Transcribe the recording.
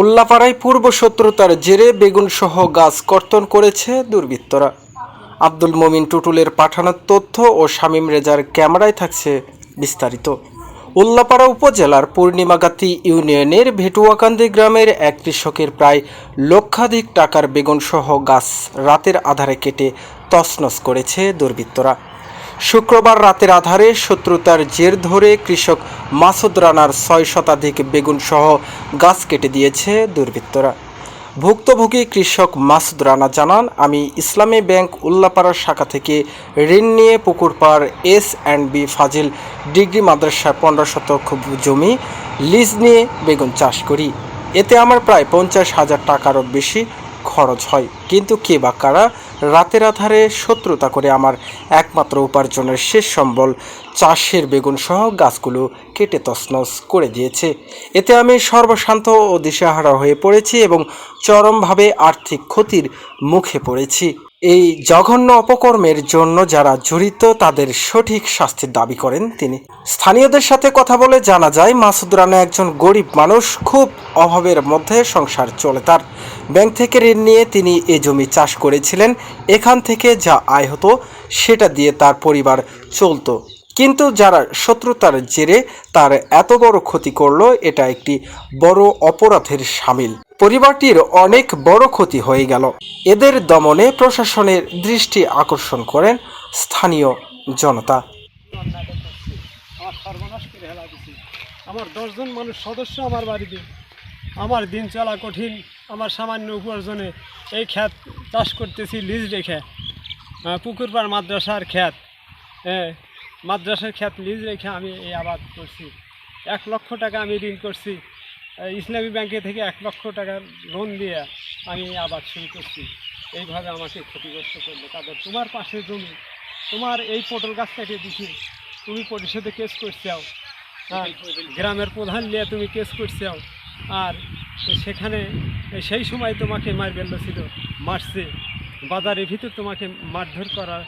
উল্লাপাড়ায় পূর্ব শত্রুতার জেরে বেগুন সহ গাছ কর্তন করেছে দুর্বৃত্তরা। আব্দুল মমিন টুটুলের পাঠানোর তথ্য ও শামীম রেজার ক্যামেরায় থাকছে বিস্তারিত। উল্লাপাড়া উপজেলার পূর্ণিমাগাতি ইউনিয়নের ভেটুয়াকান্দি গ্রামের এক কৃষকের প্রায় লক্ষাধিক টাকার বেগুন সহ গাছ রাতের আধারে কেটে তছনছ করেছে দুর্বৃত্তরা। শুক্রবার রাতের আধারে শত্রুতার জের ধরে কৃষক মাসুদ রানার ছয় শতাধিক বেগুন সহ গাছ কেটে দিয়েছে দুর্বৃত্তরা। ভুক্তভোগী কৃষক মাসুদ রানা জানান, আমি ইসলামী ব্যাংক উল্লাপাড়ার শাখা থেকে ঋণ নিয়ে পুকুরপাড় S and B Fazil degree মাদ্রাসার পনেরো শতক জমি লিজ নিয়ে বেগুন চাষ করি। এতে আমার প্রায় পঞ্চাশ হাজার টাকারও বেশি খরচ হয়। কিন্তু কে বা কারা রাতের আধারে শত্রুতা করে আমার একমাত্র উপার্জনের শেষ সম্বল চাষের বেগুন সহ গাছগুলো কেটে তছনছ করে দিয়েছে। এতে আমি সর্বশান্ত ও দিশাহারা হয়ে পড়েছি এবং চরমভাবে আর্থিক ক্ষতির মুখে পড়েছি। এই জঘন্য অপকর্মের জন্য যারা জড়িত, তাদের সঠিক শাস্তির দাবি করেন তিনি। স্থানীয়দের সাথে কথা বলে জানা যায়, মাসুদ রানা একজন গরিব মানুষ, খুব অভাবের মধ্যে সংসার চলে তার। ব্যাংক থেকে ঋণ নিয়ে তিনি এ জমি চাষ করেছিলেন, এখান থেকে যা আয় হতো, সেটা দিয়ে তার পরিবার চলতো। কিন্তু যারা শত্রুতার জেরে তার এত বড় ক্ষতি করল এটা একটি বড় অপরাধের সামিল। পরিবারটির অনেক বড় ক্ষতি হয়ে গেল। এদের দমনে প্রশাসনের দৃষ্টি আকর্ষণ করেন স্থানীয় জনতা। আমার দশজন মানুষ সদস্য আমার বাড়িতে। আমার দিন চলা কঠিন আমার সামান্য উপার্জনে এই খ্যাত চাষ করতেছি লিজ রেখে। আহ, পুকুরপাড় মাদ্রাসার খ্যাত হ্যাঁ মাদ্রাসার খ্যাত লিজ রেখে আমি এই আবাদ করছি। এক লক্ষ টাকা আমি ঋণ করছি। ইসলামী ব্যাংকে থেকে এক লক্ষ টাকা লোন দিয়ে আমি এই আবাদ শুরু করছি। এইভাবে আমাকে ক্ষতিগ্রস্ত করল। তাদের তোমার পাশে জমি, তোমার এই পটল গাছ কেটে দিছি তুমি পরিষদে কেস করছাও হ্যাঁ গ্রামের প্রধান নিয়ে তুমি কেস করছাও আর সেখানে সেই সময় তোমাকে মার বেল্লো ছিল, মারছে। বাজারের ভিতর তোমাকে মারধর করার